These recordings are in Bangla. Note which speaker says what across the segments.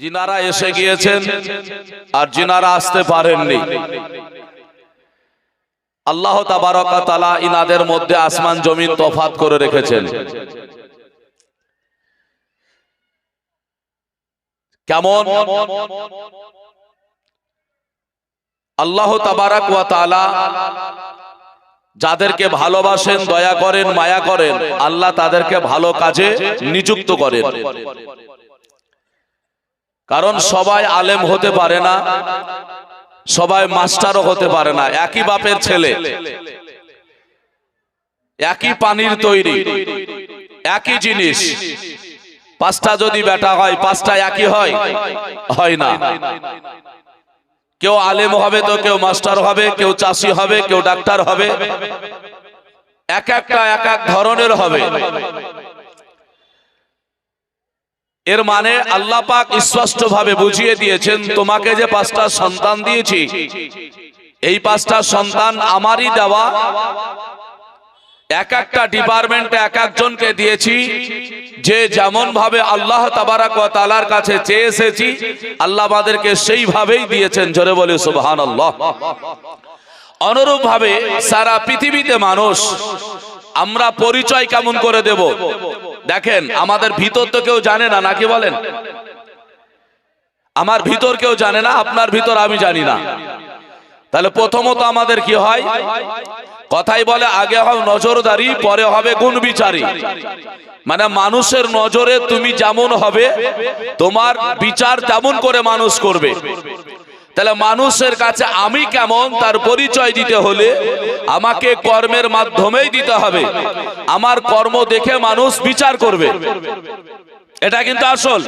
Speaker 1: যিনারা এসে গিয়েছেন আর যিনারা আসতে পারেননি। আল্লাহ তালা ইনাদের মধ্যে আসমান, জমিন তফাত করে রেখেছেন। কেমন? আল্লাহ তাবারাক যাদেরকে ভালোবাসেন, দয়া করেন, মায়া করেন, আল্লাহ তাদেরকে ভালো কাজে নিযুক্ত করেন। কারণ সবাই আলেম হতে পারে না সবাই মাস্টারও হতে পারে না। একই বাপের ছেলে। একই পানির তৈরি। একই জিনিস। পাঁচটা যদি বেটা হয় পাঁচটা একই হয়? হয়। না। কেউ আলেম হবে তো কেউ মাস্টার হবে কেউ চাষি হবে কেউ ডাক্তার হবে। এক একটা এক এক ধরনের হবে। এর মানে আল্লাহ পাক স্পষ্ট ভাবে বুঝিয়ে দিয়েছেন তোমাকে যে পাঁচটা সন্তান দিয়েছি এই পাঁচটা সন্তান আমারই দেওয়া। এক একটা ডিপার্টমেন্টে এক একজনকে দিয়েছি যে যেমন ভাবে আল্লাহ তাবারাক ওয়া তাআলার কাছে চেয়ে এসেছি আল্লাহ আমাদেরকে সেইভাবেই দিয়েছেন জোরে বলে সুবহানাল্লাহ। অনুরূপ ভাবে সারা পৃথিবীতে মানুষ আমরা পরিচয় কেমন করে দেব? দেখেন, আমাদের ভিতর তো কেউ জানে না নাকি বলেন? আমার ভিতর কেউ জানে না, আপনার ভিতর আমি জানি না। তাহলে প্রথমত আমাদের কি হয়? কথাই বলে, আগে হবে নজরদারি, পরে হবে গুণ বিচারি মানে মানুষের নজরে তুমি যেমন হবে, তোমার বিচার তেমন করে মানুষ করবে। তাহলে মানুষের কাছে আমি কেমন? তার পরিচয় দিতে হলে আমাকে কর্মের মাধ্যমেই দিতে হবে। আমার কর্ম দেখে মানুষ বিচার করবে। এটা কিন্তু আসল।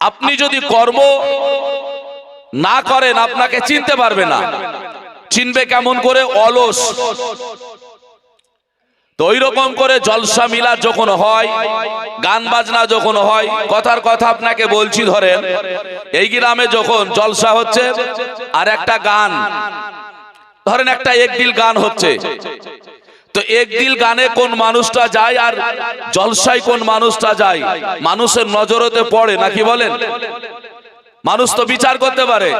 Speaker 1: আপনি যদি কর্ম না করেন, আপনাকে চিনতে পারবে না। চিনবে কেমন করে? অলস। তো ওই রকম করে জলসা মিলা যখন হয়, গান বাজনা যখন হয়, কথার কথা আপনাকে বলছি ধরেন, এই গ্রামে যখন জলসা হচ্ছে আর একটা গান, ধরেন একটা একদিল গান হচ্ছে, তো একদিল গানে কোন মানুষটা যায় আর জলসায় কোন মানুষটা যায়? মানুষের নজরতে পড়ে, নাকি বলেন? মানুষ তো বিচার করতে পারে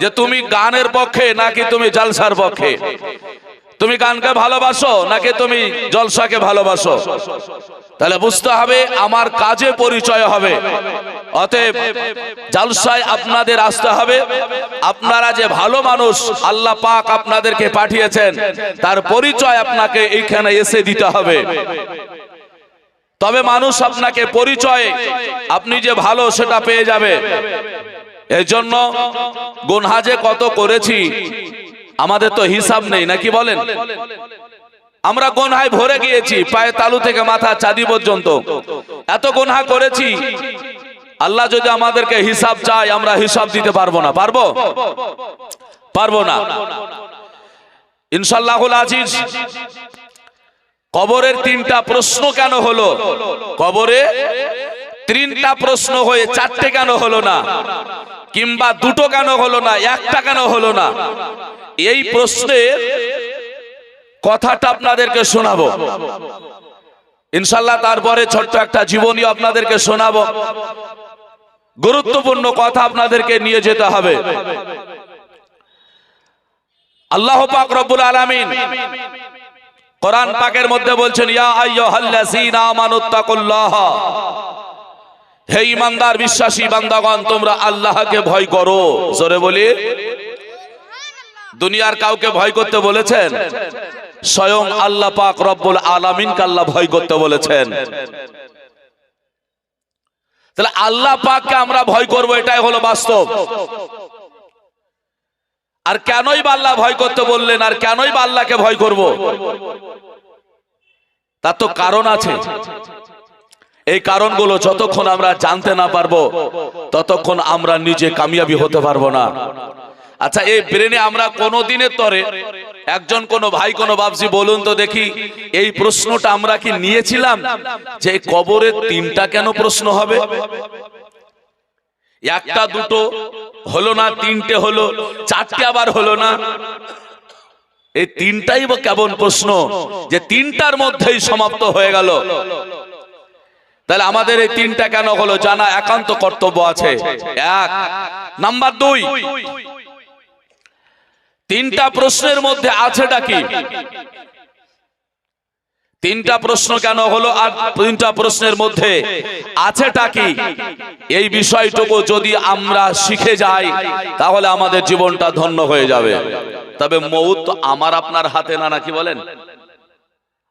Speaker 1: যে তুমি গানের পক্ষে নাকি তুমি জলসার পক্ষে। তুমি গানকে ভালোবাসো নাকি তুমি জলসাকে ভালোবাসো? তাহলে বুঝতে হবে আমার কাজে পরিচয় হবে। অতএব জলসায় আপনাদের আসতে হবে। আপনারা যে ভালো মানুষ, আল্লাহ পাক আপনাদেরকে পাঠিয়েছেন, তার পরিচয় আপনাকে এইখানে এসে দিতে হবে। তবে মানুষ আপনাকে পরিচয়, আপনি যে ভালো সেটা পেয়ে যাবে। এর জন্য গুনহাজে কত করেছি আমাদের তো হিসাব নেই নাকি বলেন? আমরা গোনহায় ভরে গিয়েছি, পায়ে তালু থেকে মাথা চাঁদি পর্যন্ত। এত গোনহা করেছি। আল্লাহ যদি আমাদেরকে হিসাব চায়, আমরা হিসাব দিতে পারব না। পারব? পারব না। ইনশাল্লাহুল আজিজ, কবরের তিনটা প্রশ্ন কেন হলো? কবরে তিনটা প্রশ্ন হয়ে চারটে কেন হলো না? কিংবা দুটো কেন হলো না, একটা কেন হলো না? এই প্রশ্নের কথাটা আপনাদেরকে শোনাবো। ইনশাল্লাহ তারপরে ছোট্ট একটা জীবনী আপনাদেরকে শোনাবো। গুরুত্বপূর্ণ কথা আপনাদেরকে নিয়ে যেতে হবে। আল্লাহ পাক রব্বুল আলামিন কোরআন পাকের মধ্যে বলছেন, ইয়া আইয়ুহাল্লাযীনা আমানুত্তাকুল্লাহ হে ইমানদার, বিশ্বাসী বান্দাগণ, তোমরা আল্লাহকে ভয় করো। জোরে বলি। দুনিয়ার কাউকে ভয় করতে বলেছেন? স্বয়ং আল্লাহ পাক রব্বুল আলামিনকে আল্লাহ ভয় করতে বলেছেন। তাহলে আল্লাহ পাককে আমরা ভয় করব, এটাই হলো বাস্তব। আর কেনই বা আল্লাহ ভয় করতে বললেন, আর কেনই বা আল্লাহকে ভয় করব? তার তো কারণ আছে। এই কারণগুলো যতক্ষণ আমরা জানতে না পারব, ততক্ষণ আমরা নিজে কামিয়াবি হতে পারব না। আচ্ছা এই ব্রেনে আমরা কোনো দিনের তরে একজন কোন ভাই, কোন বাবজি বলুন তো দেখি, এই প্রশ্নটা আমরা কি নিয়েছিলাম যে এই কবরের তিনটা কেন প্রশ্ন হবে? একটা দুটো হলো না, তিনটে হলো, চারটে আবার হলো না। এই তিনটাই কেমন প্রশ্ন যে তিনটার মধ্যেই সমাপ্ত হয়ে গেল। তাহলে আমাদের এই তিনটা কেন হলো? জানা একান্ত কর্তব্য আছে। এক। নাম্বার দুই। তিনটা প্রশ্নের মধ্যে আছেটা কি? তিনটা প্রশ্ন কেন হলো আর তিনটা প্রশ্নের মধ্যে আছেটা কি? এই বিষয়টুকু যদি আমরা শিখে যাই, তাহলে আমাদের জীবনটা ধন্য হয়ে যাবে। তবে মৌত আমার আপনার হাতে না নাকি বলেন?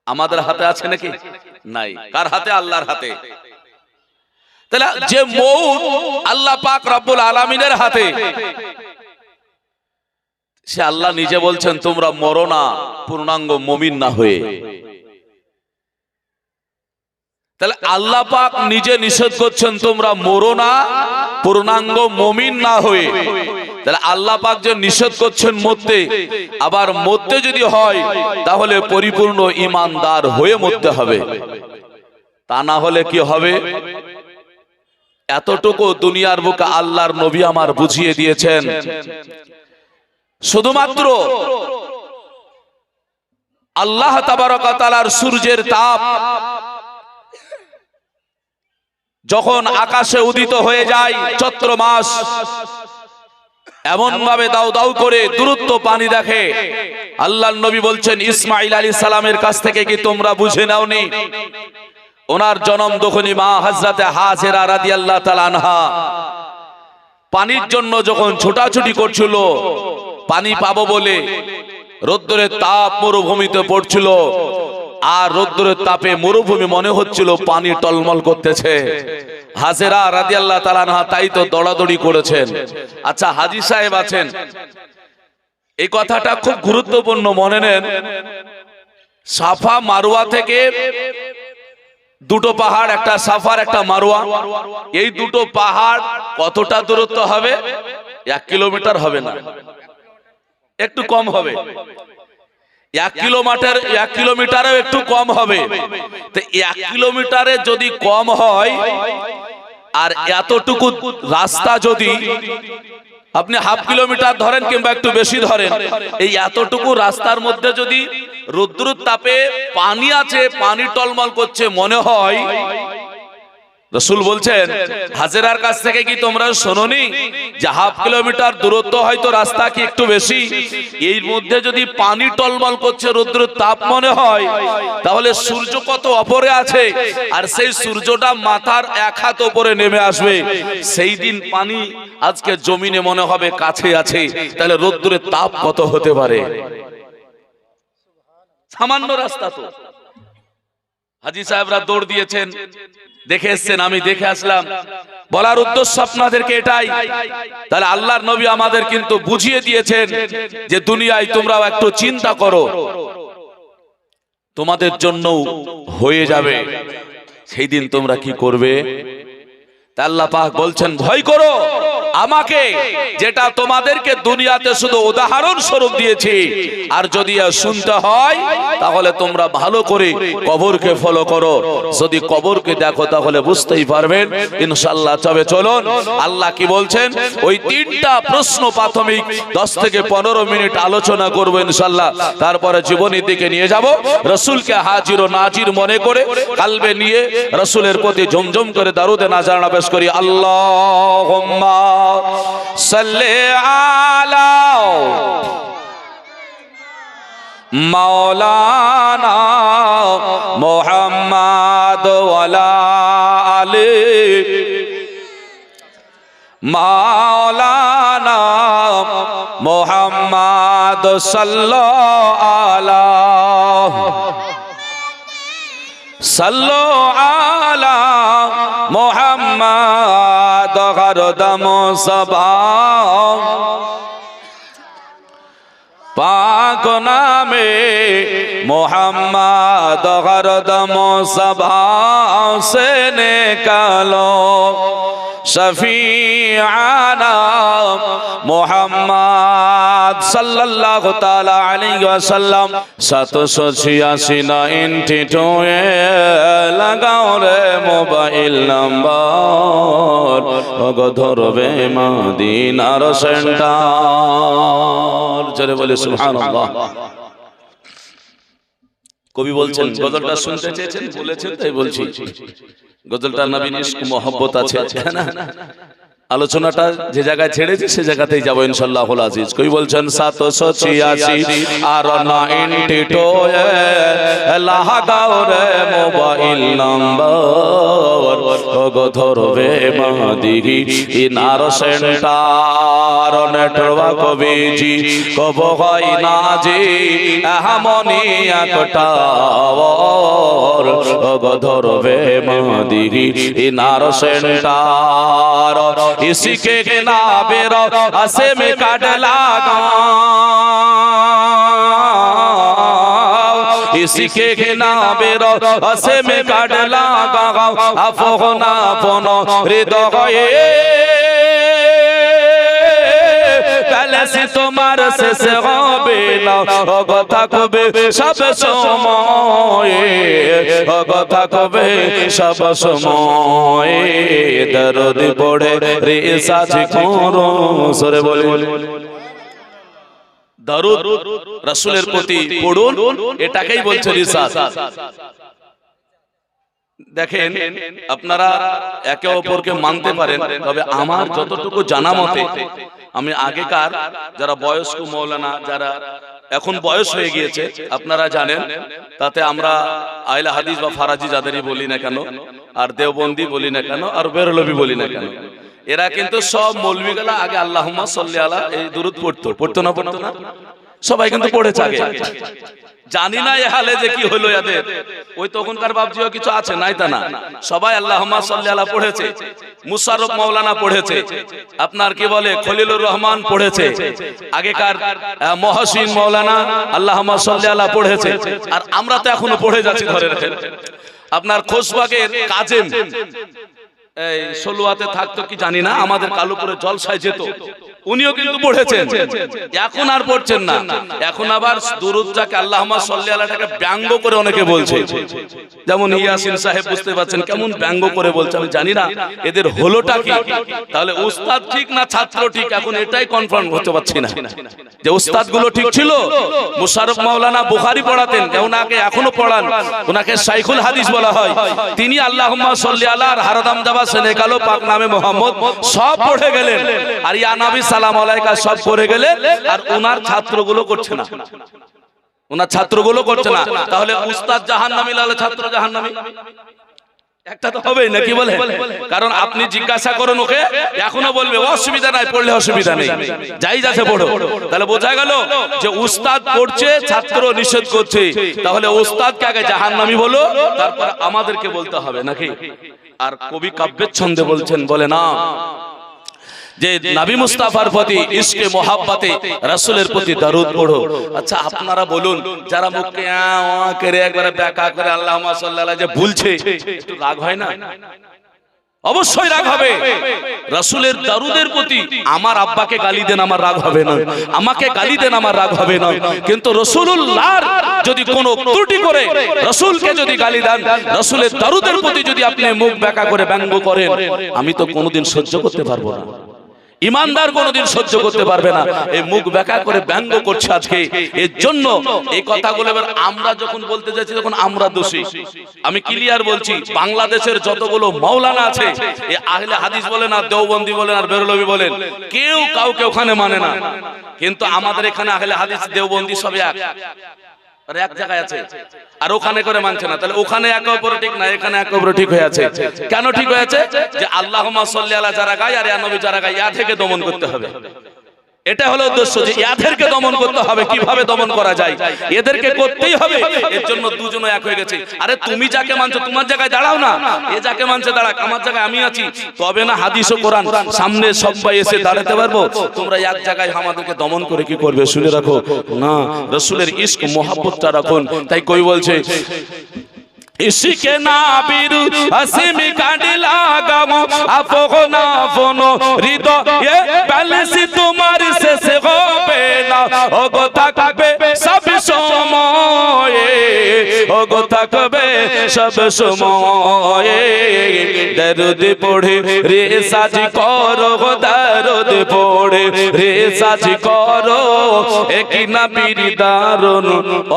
Speaker 1: আমাদের হাতে আছে নাকি? নাই। কার হাতে? আল্লাহর হাতে। তাহলে যে মৌত আল্লাহ পাক রব্বুল আলামিনের হাতে, সে আল্লাহ নিজে বলছেন, তোমরা মরো না, পূর্ণাঙ্গ মমিন না হয়ে। তাহলে আল্লাহ পাক নিজে নিষেধ করছেন, তোমরা মরো না, পূর্ণাঙ্গ মমিন না হয়ে। তাহলে আল্লাহ পাক যে নিষেধ করছেন মরতে, আবার মরতে যদি হয়, তাহলে পরিপূর্ণ ইমানদার হয়ে মরতে হবে। তা না হলে কি হবে? এতটুকু দুনিয়ার বুকে আল্লাহর নবী আমার বুঝিয়ে দিয়েছেন। শুধুমাত্র আল্লাহ তাবারকাতালার সূর্যের তাপ যখন আকাশে উদিত হয়ে যায়, চৈত্র মাস এমন ভাবে দাও দাও করে দূরত্ব পানি দেখে। আল্লাহ নবী বলছেন ইসমাইল আলী সালামের কাছ থেকে কি তোমরা বুঝে নাওনি? ওনার জনম দখনি মা হাজরাতে হাজেরা রাদি আল্লাহ আনহা। পানির জন্য যখন ছোটাছুটি করছিল, পানি পাবো বলে রোদ্দুরের তাপ মরুভূমিতে পড়ছিল আর রোদ্দুরের তাপে মরুভূমি মনে হচ্ছিল, পানি টলমল করতেছে। হাজেরা রাদি আল্লাহ তালানহা তাই তো দৌড়াদৌড়ি করেছেন। আচ্ছা হাজি সাহেব আছেন। এই কথাটা খুব গুরুত্বপূর্ণ, মনে নেন। সাফা মারুয়া থেকে দুটো পাহাড়, একটা সাফার, একটা মারুয়া। এই দুটো পাহাড় কতটা দূরত্ব হবে? এক কিলোমিটার হবে না। একটু কম হবে। এক কিলোমিটার, এক কিলোমিটারও একটু কম হবে। তো এক কিলোমিটারে যদি কম হয়, আর এতটুকু রাস্তা যদি আপনি হাফ কিলোমিটার ধরেন কিংবা একটু বেশি ধরেন, এই এতটুকু রাস্তার মধ্যে যদি রুদ্রুর তাপে পানি আছে, পানি টলমল করছে, মনে হয় রসুল বলছেন, হাজেরার কাছ থেকে কি তোমরা শোনোনি যে হাফ কিলোমিটার দূরত্ব হয়তো রাস্তা কি একটু বেশি? এর মধ্যে যদি পানি টলমল করছে রৌদ্র তাপ মনে হয়, তাহলে সূর্য কত অপরে আছে? আর সেই সূর্যটা মাথার এক হাত ওপরে নেমে আসবে। সেই দিন পানি আজকে জমিনে মনে হবে কাছে আছে, তাহলে রৌদ্রের তাপ কত হতে পারে? সামান্য রাস্তা তো। হাজি সাহেবরা দৌড় দিয়েছেন। দেখে এসছেন, আমি দেখে আসলাম। বলার উদ্দেশ্য আপনাদেরকে এটাই। তাহলে আল্লাহর নবী আমাদের কিন্তু বুঝিয়ে দিয়েছেন যে দুনিয়ায় তোমরাও একটু চিন্তা করো। তোমাদের জন্য হয়ে যাবে। সেই দিন তোমরা কি করবে? আল্লাহ পাক বলছেন, ভয় করো। আমাকে, যেটা তোমাদেরকে দুনিয়াতে শুধু উদাহরণ স্বরূপ দিয়েছি। আর যদি শুনতে হয়, তাহলে তোমরা ভালো করে কবরকে ফলো করো। যদি কবরকে দেখো, তাহলে বুঝতেই পারবেন ইনশাল্লাহ তবে চলুন, আল্লাহ কি বলছেন? ওই তিনটা প্রশ্ন প্রাথমিক, দশ থেকে পনেরো মিনিট আলোচনা করব ইনশাল্লাহ তারপরে জীবনের দিকে নিয়ে যাব। রসুলকে হাজির ও নাজির মনে করে কালবে নিয়ে রসুলের প্রতি জমজম করে দারুদে নাজারনা পেশ করি। আল্লাহ সাল্লে আলা মৌলানা মোহাম্মদ ওয়ালা আলী। মাওলানা মোহাম্মদ সাল্লো আলা সাল্লো আলা মোহাম্মদ হরদম সবা পাক নামে মোহাম্মদ হরদম সভা। সে নিকালো শফিআনা মোহাম্মদ সাল্লাল্লাহু তাআলা আলাইহি ওয়াসাল্লাম 786 নাইনটি টু এ লাগাও রে মোবাইল নাম্বার। ওগো ধরবে মদিনার সেন্টার। জোরে বলে সুবহানাল্লাহ। কবি বলছেন, গজলটা শুনতে চেয়েছেন, বলেছেন, তাই বলছি। গজলটা নবীন ইশক মোহব্বত আছে না? আলোচনাটা যে জায়গায় ছেড়েছি, সে জায়গাতেই যাব ইনশাল্লাহ আজিজ। কই বলছেন? সাতশো ছিয়াশি, আর মোবাইল নাম্বার। ধরবে মাদিহি ইনার সেন্টার, নেটওয়ার্ক বিজি, কব হয় না জি এমনই একটা ধরবে মাদিহি ইনার সেন্টার इसी के किनाबे रो असे में काटला इसी के किनाबे बेरो असे में काटला लागा अफो ना फोनो हृदय पहले से तो तुम्हारा से, से, से, से, না অগথা কবে, সব সময়ে সব সময়ে। দরদ পড়ে রে করো সরে বলে দরুদ প্রতি পড়ুন, এটাকেই বলছে দেখেন, আপনারা একে অপরকে মানতে পারেন, তবে আমার যতটুকু জানা মতে, আমি আগেকার যারা বয়স্ক মৌলানা, যারা এখন বয়স হয়ে গিয়েছে, আপনারা জানেন, তাতে আমরা আইলা হাদিস বা ফারাজি যাদেরই বলি না কেন, আর দেওবন্দি বলি না কেন, আর বেরলবি বলি না কেন। এরা কিন্তু সব মৌলবি গেলা আগে আল্লাহ সাল্লি আলা এই দূরত পড়তো পড়তো না পড়তো না? সবাই কিন্তু পড়েছে আগে জানি না এ হালে যে কি হলো এদের। ওই তখনকার বাপজিও কিছু আছে নাই তা না। সবাই আল্লাহ সাল্লাহ পড়েছে। মুশারফ মাওলানা পড়েছে। আপনার কি বলে? খলিলুর রহমান পড়েছে। আগেকার মহসিন মাওলানা আল্লাহ সাল্লাহ পড়েছে। আর আমরা তো এখনও পড়ে যাচ্ছি ধরে রাখেন আপনার খোশবাগের কাজেম। এই ষোলোয়াতে থাকতো কি জানি না, আমাদের কালুপুরে জলসায় যেত। উনিও কিন্তু পড়েছেন। এখন আর পড়ছেন না। এখন আবার দুরুদটাকে আল্লাহ সাল্লি ব্যঙ্গ করে অনেকে বলছে। যেমন ইয়াসিন সাহেব বুঝতে পারছেন কেমন ব্যঙ্গ করে বলছে, আমি জানি না। এদের হলোটা কি? তাহলে উস্তাদ ঠিক না ছাত্র ঠিক? এখন এটাই কনফার্ম হতে পারছি না। যে উস্তাদগুলো ঠিক ছিল, মুশারফ মাওলানা বুখারি পড়াতেন ওনাকে এখনও পড়ান। ওনাকে সাইকুল হাদিস বলা হয়। তিনি আল্লাহ সাল্লি আল্লাহ হারাদাম দাবা সেনে কালো পাক নামে মোহাম্মদ, সব পড়ে গেলেন। আর ইয়া নবী সালাম আলাইকা সব পড়ে গেলেন, আর ওনার ছাত্রগুলো করছে না। ওনার ছাত্রগুলো করছে না। তাহলে উস্তাদ জাহান্নামী লালে ছাত্র জাহান্নামী। একটা তো হবেই না বলে? কারণ আপনি জিজ্ঞাসা করুন ওকে, এখনও বলবে, অসুবিধা নাই, পড়লে অসুবিধা নেই। যাই যাচ্ছে, পড়ো। তাহলে বোঝা গেল যে উস্তাদ পড়ছে, ছাত্র নিষেধ করছে। তাহলে উস্তাদকে আগে জাহান্নামী বলো, তারপর আমাদেরকে বলতে হবে, নাকি? আর কবি কাব্যের ছন্দে বলছেন বলে না। যে নাবি মুস্তাফার প্রতি ইসকে মোহাব্বাতে রাসূলের প্রতি দারুদ পড়ো। আচ্ছা আপনারা বলুন যারা মুখে করে একবারে ব্যাকা করে আল্লাহ সাল্লাল্লাহু যে ভুলছে একটু রাগ হয় না। অবশ্যই রাগ হবে। রাসুলের দারুদের প্রতি আমার আব্বাকে গালি দেন আমার রাগ হবে না। আমাকে গালি দেন আমার রাগ হবে না। কিন্তু রসুল যদি কোনো ত্রুটি করে, রসুলকে যদি গালি দেন, রসুলের দারুদের প্রতি যদি আপনি মুখ ব্যাকা করে ব্যঙ্গ করেন, আমি তো কোনোদিন সহ্য করতে পারব না। ইমানদার কোনোদিন সহ্য করতে পারবে না। এই মুখ বেকা করে ব্যঙ্গ করছে আজকে। এর জন্য এই কথাগুলো এবার আমরা যখন বলতে যাচ্ছি তখন আমরা দোষী। আমি ক্লিয়ার বলছি বাংলাদেশের যতগুলো মাওলানা আছে এই আহলে হাদিস বলেন আর দেওবন্দি বলেন আর বেরলবি বলেন কেউ কাউকে ওখানে মানে না। কিন্তু আমাদের এখানে আহলে হাদিস দেওবন্দি সব এক। আর ওখানে করে মানছে না। তাহলে ওখানে একে অপরে ঠিক এখানে একে ঠিক কেন ঠিক হয়েছে যে আল্লাহ যারা গায় আর নবী যারা থেকে দমন করতে হবে। এটা হলো উদ্দেশ্য যে ইয়াদেরকে দমন করতে হবে কীভাবে দমন করা যায়? এদেরকে করতেই হবে। এর জন্য দুজনে এক হয়ে গেছে। আরে তুমি যাকে মানছো তোমার জায়গায় দাঁড়াও না। এ যাকে মানছে দাঁড়াক। আমার জায়গায় আমি আছি। তবে না হাদিস ও কোরআন। সামনে সবাই এসে দাঁড়াতে পারব। তোমরা এক জায়গায় আমাদেরকে দমন করে কি করবে? শুনে রাখো। না রসুলের ইস্ক মোহাব্বতটা রাখুন। তাই কই বলছে? ইশকে নাবির আসিমি কাঁদি লাগামো, আফগনা ফনো, হৃদয়ে ব্যালেন্সি তোমার শেষে হবে না। ওগো থাকবে সব সময়ে ওগো থাকবে সব সময়। দরদ পড়ে, রে সাজি করো দরদ পড়ে, রে সাজি করো। না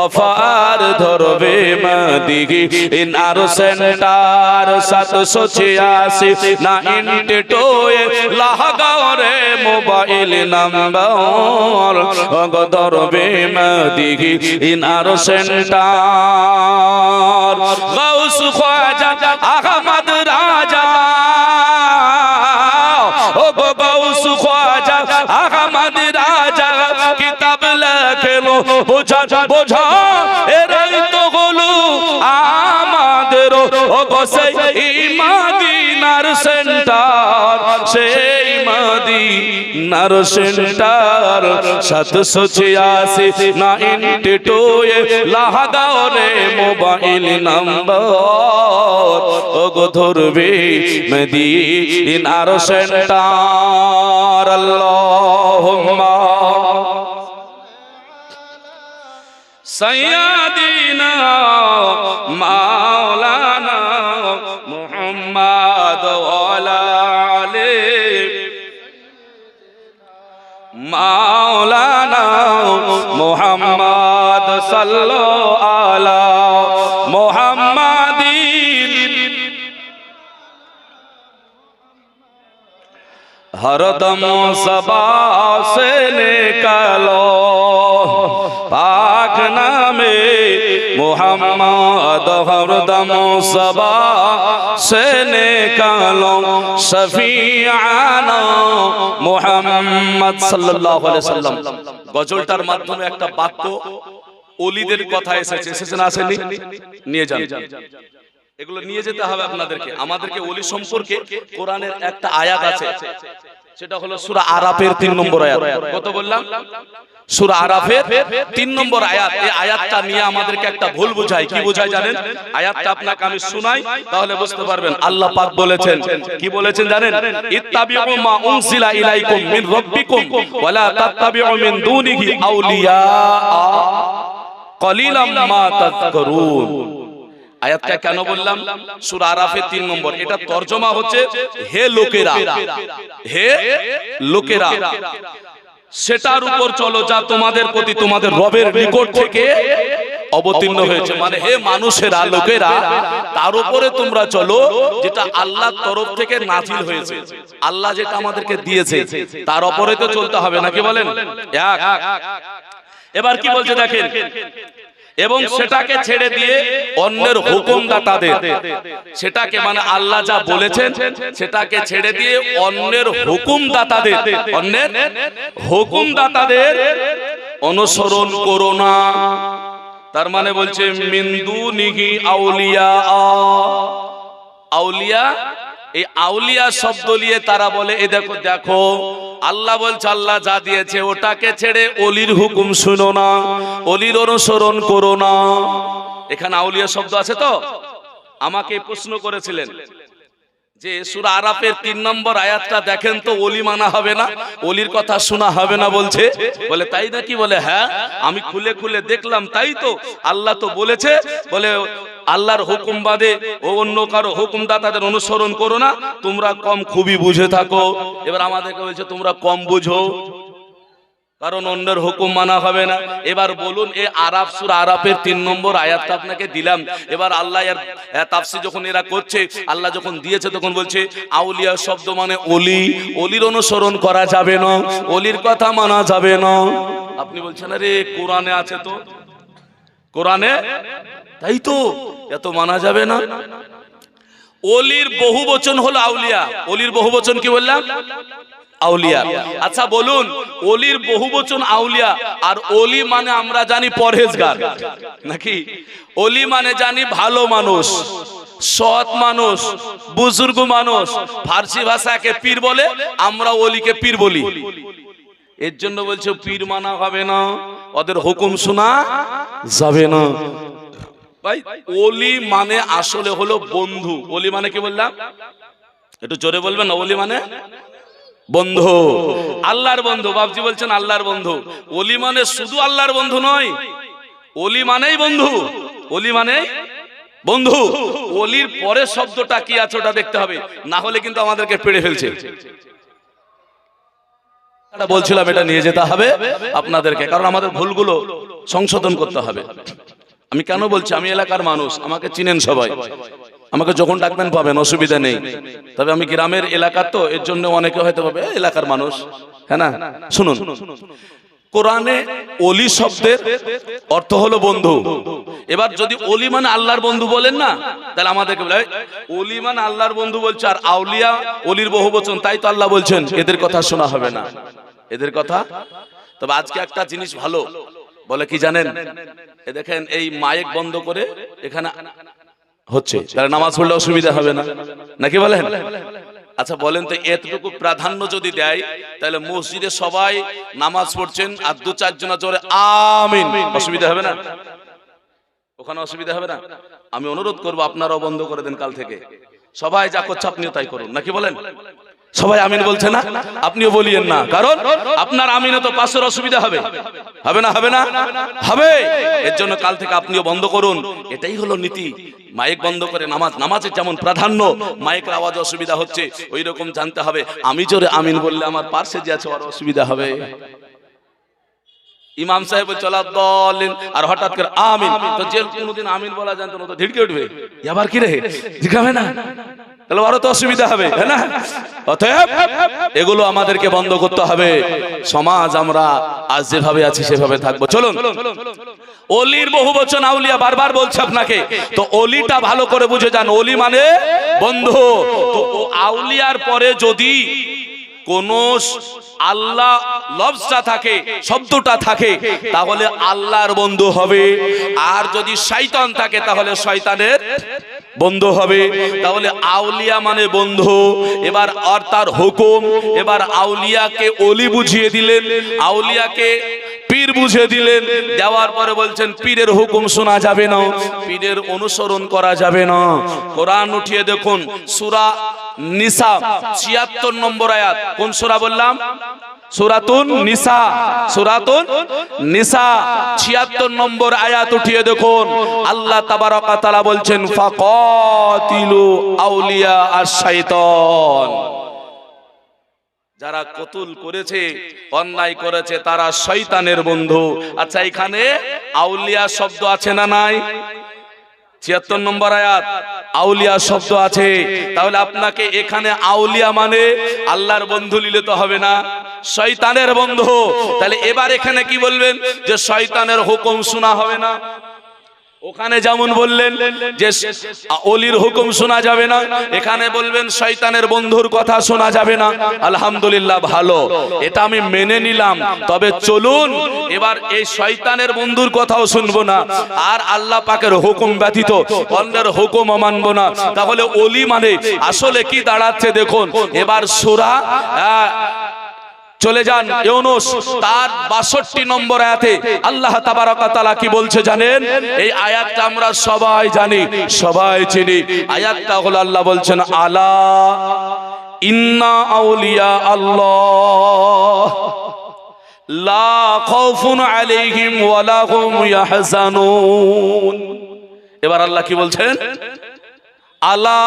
Speaker 1: অফার ধরবে মাদিগি। ইনার সেন্টার সাতশো ছিয়াশি, না ইন্টেটোয়ে লাগাও রে মোবাইল নাম্বার। অগো ধরবে মাদিগি ইনার সেন্টার গাউস খোয়াজা আহমদ রাজা। ও গাউস খোয়াজা আহমদ রাজা। কিতাব লেখলো, বোঝা বোঝা। এরাই তো হলো আমাদের ও গো সেই মাদিনার সেন্টার, সেই মাদি নার সেন্টার। সাত ছিয়াশি নাইনটি না এ টোয়ে রে মোবাইল নাম্বার। ওগো ধরবে মেদি নার সেন্টার, আল্লাহুম্মা। সাইয়াদিনা মা हरदम सबा से निकालो पाक नामे मोहम्मद हरदम सबा से निकालो शफियाना মোহাম্মদ সাল্লাল্লাহু আলাইহি সাল্লাম গজলটার মাধ্যমে একটা বাক্য ওলিদের কথা এসেছে এসেছে না আসেনি নিয়ে যান এগুলো নিয়ে যেতে হবে আপনাদেরকে আমাদেরকে ওলি সম্পর্কে কোরআনের একটা আয়াত আছে সেটা হলো সূরা আরাফের 3 নম্বর আয়াত। কত বললাম? সূরা আরাফের 3 নম্বর আয়াত। এই আয়াতটা নিয়ে আমাদেরকে একটা ভুল বোঝায়। কি বোঝায় জানেন? আয়াতটা আপনাকে আমি শোনাই, তাহলে বুঝতে পারবেন। আল্লাহ পাক বলেছেন, কি বলেছেন জানেন? ইত্তাবিউ মা উনজিলা ইলাইকুম মিন রাব্বিকুম ওয়ালা তাত্তাবিউ মিন দুনিহি আউলিয়া। কলিলাম মা তাযকুরুন। আয়াতটা কেন বললাম? সূরা আরাফের 3 নম্বর। এটা তর্জমা হচ্ছে হে লোকেরা। হে লোকেরা। সেটার উপর চলো যা তোমাদের প্রতি তোমাদের রবের নিকট থেকে অবতীর্ণ হয়েছে। মানে হে মানুষেরা লোকেরা তার উপরে তোমরা চলো যেটা আল্লাহর তরফ থেকে নাজিল হয়েছে। আল্লাহ যেটা আমাদেরকে দিয়েছে তার উপরে তো চলতে হবে নাকি বলেন? এক। এবার কি বলছে দেখেন? এবং সেটাকে ছেড়ে দিয়ে অন্যের হুকুমদাতাদের সেটাকে মানে আল্লাহ যা বলেছেন সেটাকে ছেড়ে দিয়ে অন্যের হুকুমদাতাদের অন্যের হুকুমদাতাদের অনুসরণ করো না। তার মানে বলছে মিন্দু নিহি আউলিয়া। আউলিয়া এই আউলিয়া শব্দ নিয়ে তারা বলে, এ দেখো দেখো, আল্লাহ বলছে, আল্লাহ যা দিয়েছে, ওটাকে ছেড়ে অলির হুকুম শুনো না, অলির অনুসরণ করো না। এখানে আউলিয়া শব্দ আছে তো? আমাকে প্রশ্ন করেছিলেন যে সুরা আরাফের তিন নম্বর আয়াতটা দেখেন তো অলি মানা হবে না, অলির কথা শোনা হবে না বলছে। বলে, তাই নাকি? বলে হ্যাঁ আমি খুলে খুলে দেখলাম, তাই তো। আল্লাহ তো বলেছে, বলে, আল্লাহর হুকুম বাদে ও অন্য কারও হুকুমদাতাদের অনুসরণ করো না, তোমরা কম খুবই বুঝে থাকো। এবার আমাদেরকে বলছে, তোমরা কম বুঝো। কারণ অন্যের হুকুম মানা হবে না। এবার বলুন এ আরাফ সুর আরাফের তিন নম্বর আয়াতটা আপনাকে দিলাম। এবার আল্লাহ এর তাফসি যখন এরা করছে, আল্লাহ যখন দিয়েছে, তখন বলছে, আউলিয়া শব্দ মানে অলি। অলির অনুসরণ করা যাবে না, অলির কথা মানা যাবে না। আপনি বলছেন, আরে, কোরআনে আছে তো? কোরআনে? তাই তো এত মানা যাবে না। অলির বহু বচন হলো আউলিয়া। অলির বহু বচন কি বললাম? আউলিয়া। আচ্ছা বলুন অলির বহু বচন আউলিয়া আর অলি মানে আমরা জানি পরহেজগার। নাকি? অলি মানে জানি ভালো মানুষ সৎ মানুষ বুজুর্গ মানুষ। ফার্সি ভাষাকে পীর বলে আমরা অলিকে পীর বলি। এর জন্য বলছে পীর মানা হবে না ওদের হুকুম শোনা যাবে না। ভাই অলি মানে আসলে হলো বন্ধু। অলি মানে কি বললাম? একটু জোরে বলবেন অলি মানে? বন্ধু, আল্লাহর বন্ধু বাবজি বলছেন আল্লাহর বন্ধু। অলি মানে শুধু আল্লাহর বন্ধু নয়, অলি মানেই বন্ধু, অলি মানে বন্ধু। অলির পরের শব্দটা কি আছে ওটা দেখতে হবে, না হলে কিন্তু আমাদেরকে পেড়ে ফেলছে। বলছিলাম এটা নিয়ে যেতে হবে আপনাদেরকে, কারণ আমাদের ভুলগুলো সংশোধন করতে হবে। আমি কেন বলছি, আমি এলাকার মানুষ, আমাকে চিনেন সবাই। আমাকে যখন ডাকবেন পাবেন অসুবিধা নেই। তবে আমি গ্রামের এলাকার তো এর জন্য অনেকে হয়তো পাবে এলাকার মানুষ। হ্যাঁ না? শুনুন। কোরআনে অলি শব্দের অর্থ হলো বন্ধু। এবার যদি অলি মানে আল্লাহর বন্ধু বলেন না তাহলে আমাদেরকে বলে "এই, অলি মানে আল্লাহর বন্ধু বলছে আর আউলিয়া অলির বহু বচন তাই তো আল্লাহ বলছেন এদের কথা শোনা হবে না। এদের কথা? তবে আজকে একটা জিনিস ভালো। বলে কি জানেন? দেখেন এই মাইক বন্ধ করে এখানে হচ্ছে। তারা নামাজ পড়লে অসুবিধা হবে না। নাকি বলেন? আচ্ছা বলেন তো এতটুকু প্রাধান্য যদি দেয় তাহলে মসজিদে সবাই নামাজ পড়ছেন আর দু চারজন জোরে আমিন। অসুবিধা হবে না? ওখানে অসুবিধা হবে না? আমি অনুরোধ করব আপনারাও বন্ধ করে দেন কাল থেকে। সবাই যা করছে আপনিও তাই করুন। নাকি বলেন? সবাই আমিন বলছে না? আপনিও বলিয়েন না। কারণ আপনার আমিনে তো পাশের অসুবিধা হবে। হবে না হবে না? হবে। এর জন্য কাল থেকে আপনিও বন্ধ করুন। এটাই হলো নীতি। মাইক বন্ধ করে নামাজ। নামাজের যেমন প্রাধান্য, মাইকের আওয়াজ অসুবিধা হচ্ছে ওই রকম জানতে হবে। আমি জোরে আমিন বললে আমার পার্শ্বে যে আছে অসুবিধা হবে। ইমাম সাহেব চলা দলেন আর হঠাৎ করে আমিন। তো যে কোনোদিন আমিন বলা জানতো না তো ধিড়কে উঠবে। আবার কি রে? জিজ্ঞাবে না। তাহলে আরও তো অসুবিধা হবে না? অতএব এগুলো আমাদেরকে বন্ধ করতে হবে। সমাজ আমরা আজ যেভাবে আছি, সেভাবে থাকব। চলুন। অলির বহু বচন আউলিয়া বারবার বলছে আপনাকে। তো অলিটা ভালো করে বুঝে যান। অলি মানে বন্ধু। তো আউলিয়ার পরে যদি কোন আল্লাহ লফজটা থাকে, শব্দটা থাকে, তাহলে আল্লাহর বন্ধু হবে। আর যদি শয়তান থাকে, তাহলে শয়তানের বন্ধু হবে। তাহলে আউলিয়া মানে বন্ধু। এবার আর তার হুকুম, এবার আউলিয়াকে অলি বুঝিয়ে দিলেন। আউলিয়াকে পীর বুঝে দিলেন। দেওয়ার পরে বলছেন, পীরের হুকুম শোনা যাবে না। পীরের অনুসরণ করা যাবে না। কোরআন উঠিয়ে দেখুন, সুরা নিসা 76 নম্বর আয়াত। কোন সুরা বললাম? সুরাতুন নিসা সুরাতুন নিসা 76 নম্বর আয়াত উঠিয়ে দেখুন। আল্লাহ তাবারাকা তাআলা বলছেন, ফাকাতিলু আউলিয়া আশ-শাইতান। যারা কতুল করেছে, অন্যায় করেছে, তারা শয়তানের বন্ধু। আচ্ছা এখানে আউলিয়া শব্দ আছে না নাই? ছিয়াত্তর নম্বর আয়াত, আউলিয়া শব্দ আছে। তাহলে আপনাকে এখানে আউলিয়া মানে আল্লাহর বন্ধু নিলে তো হবে না, শয়তানের বন্ধু। তাহলে এবার এখানে কি বলবেন? যে শয়তানের হুকুম শোনা হবে না। ওখানে যেমন বললেন যে অলির হুকুম শোনা যাবে না, এখানে বলবেন শয়তানের বন্ধুর কথা শোনা যাবে না। আলহামদুলিল্লাহ ভালো, এটা আমি মেনে নিলাম। তবে চলুন, এবার এই শয়তানের বন্ধুর কথাও শুনব না। আর আল্লাহ পাকের হুকুম ব্যতীত অন্যের হুকুম মানব না। তাহলে অলি মানে আসলে কি দাঁড়াচ্ছে দেখুন। এবার সুরা চলে যান। ইউনুস, তার 62 নম্বর আয়াতে আল্লাহ তাবারাকা তাআলা কি বলছে জানেন? এই আয়াতটা আমরা সবাই জানি, সবাই চিনি। আয়াতটা হলো আল্লাহ বলছেন, আলা ইন্না আউলিয়া আল্লাহ, লা খাউফুন আলাইহিম ওয়ালা হুম ইয়াহজানুন। এবার আল্লাহ কি বলছেন? আলা,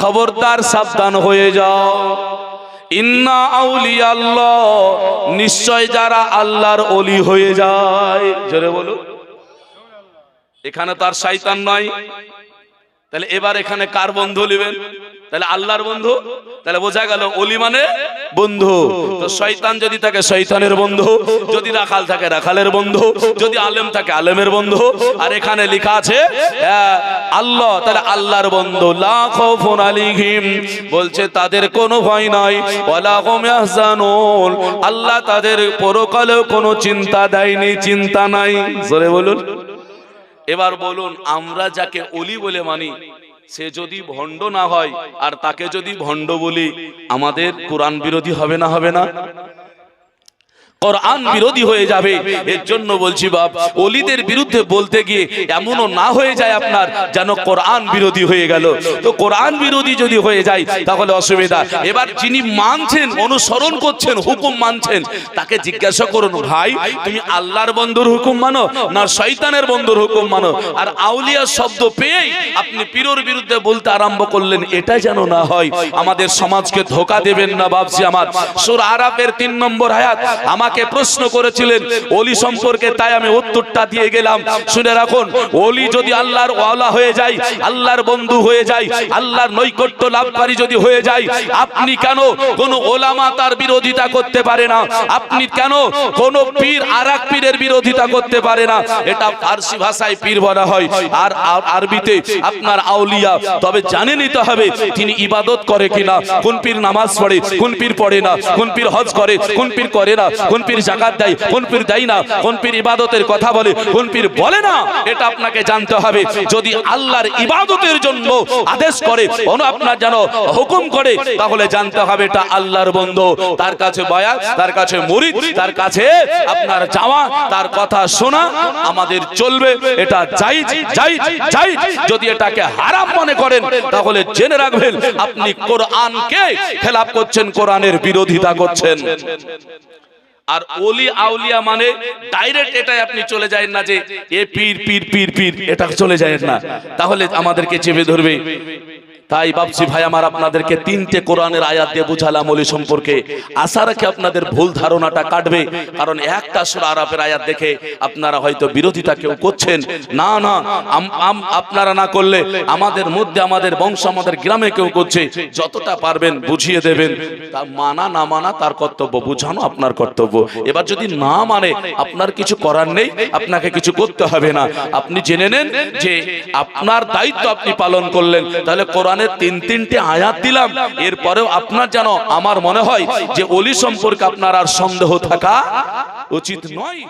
Speaker 1: খবরদার সাবধান হয়ে যাও। ইন্না আউলি আল্লাহ নিশ্চয় যারা আল্লাহর অলি হয়ে যায়। জোরে বলো এখানে তার শয়তান নয়। তাহলে এবার এখানে কার বন্ধু নেবেন? তাহলে আল্লাহর বন্ধু? তাহলে বোঝা গেল অলি মানে বন্ধু। তো শয়তান যদি থাকে শয়তানের বন্ধু। যদি রাখাল থাকে রাখালের বন্ধু। যদি আলেম থাকে আলেমের বন্ধু। আর এখানে লেখা আছে আহ, আল্লাহ তাহলে আল্লাহর বন্ধু। লা খাউফুন আলাইহিম। বলছে তাদের কোনো ভয় নাই। আল্লাহ তাদের পরকালেও কোনো চিন্তা দেয়নি চিন্তা নাই। বলুন। এবার বলুন আমরা যাকে অলি বলে মানি সে যদি ভণ্ড না হয়, আর তাকে যদি ভণ্ড বলি, আমাদের কোরআন বিরোধী হবে না হবে না? কোরআন বিরোধী হয়ে যাবে। এর জন্য বলছি বাপ অলিদের বিরুদ্ধে বলতে গিয়ে এমনও না হয়ে যায় আপনার যেন কোরআন বিরোধী হয়ে গেল। তো কোরআন বিরোধী যদি হয়ে যায়, তাহলে অসুবিধা। এবার যিনি মানছেন, অনুসরণ করছেন, হুকুম মানছেন, তাকে জিজ্ঞাসা করুন, ভাই, তুমি আল্লাহর বন্ধুর হুকুম মানো না শয়তানের বন্ধুর হুকুম মানো? আর আউলিয়া শব্দ পেয়েই আপনি পীরের বিরুদ্ধে বলতে আরম্ভ করলেন, এটা যেন না হয়, আমাদের সমাজকে ধোকা দেবেন না বাবজি আমার। সুর আরাফের তিন নম্বর আয়াত, আমাকে প্রশ্ন করেছিলেন, অলি সম্পর্কে তাই আমি উত্তরটা দিয়ে গেলাম। শুনে রাখুন, অলি যদি আল্লাহর ওয়ালা হয়ে যায়, আল্লাহর বন্ধু হয়ে যায়, আল্লাহর নৈকট্য লাভকারী যদি হয়ে যায়, আপনি কেন কোন ওলামা তার বিরোধিতা করতে পারে না? আপনি কেন কোন পীর আর পীরের বিরোধিতা করতে পারে না? এটা ফার্সি ভাষায় পীর বলা হয়। আর- আরবিতে আপনার আউলিয়া, তবে জানে নিতে হবে তিনি ইবাদত করে কিনা, কোন পীর নামাজ পড়ে, কোন পীর পড়ে না, কোন পীর হজ করে, কোন পীর করে না কোন পীর জাকাত দেয় কোন পীর দেয় না কোন পীর ইবাদতের কথা বলে কোন পীর বলে না, এটা আপনাকে জানতে হবে। যদি আল্লাহর ইবাদতের জন্য আদেশ করে আপনার যেন হুকুম করে, তাহলে জানতে হবে এটা আল্লাহর বন্ধু। তার কাছে বয়া, তার কাছে মুরিদ, তার কাছে আপনার যাওয়া, তার কথা শোনা, আমাদের চলবে, এটা যাই যাই যাই যদি এটাকে হারাম মনে করেন, তাহলে জেনে রাখবেন, আপনি কোরআনকে খেলাপ করছেন, কোরআনের বিরোধিতা করছেন। আর ওলি আউলিয়া মানে ডাইরেক্ট এটাই আপনি চলে যায় না যে, এ পীর পীর পীর পীর, এটা চলে যায় না। তাহলে আমাদেরকে চেপে ধরবে। তাই বাপসি ভাই, আমার আপনাদেরকে তিনটে কোরআনের আয়াত দিয়ে বুঝালাম ওলি সম্পর্কে। আশা রাখে আপনাদের ভুল ধারণাটা কাটবে, কারণ একটা সুরা আরাফের আয়াত দেখে আপনারা হয়তো বিরোধিতা কেউ করছেন। না না আপনারা না করলে আমাদের মধ্যে, আমাদের বংশ, আমাদের গ্রামে কেউ করছে। যতটা পারবেন বুঝিয়ে দেবেন। তা মানা, না মানা, তার কর্তব্য বুঝানো আপনার কর্তব্য। এবার যদি না মানে আপনার কিছু করার নেই, আপনাকে কিছু করতে হবে না। আপনি জেনে নেন যে আপনার দায়িত্ব আপনি পালন করলেন। তাহলে কোরআনের তিন তিনটি আয়াত দিলাম। এরপরেও আপনার যেন আমার মনে হয় যে অলি সম্পর্কে আপনার আর সন্দেহ থাকা উচিত নয়।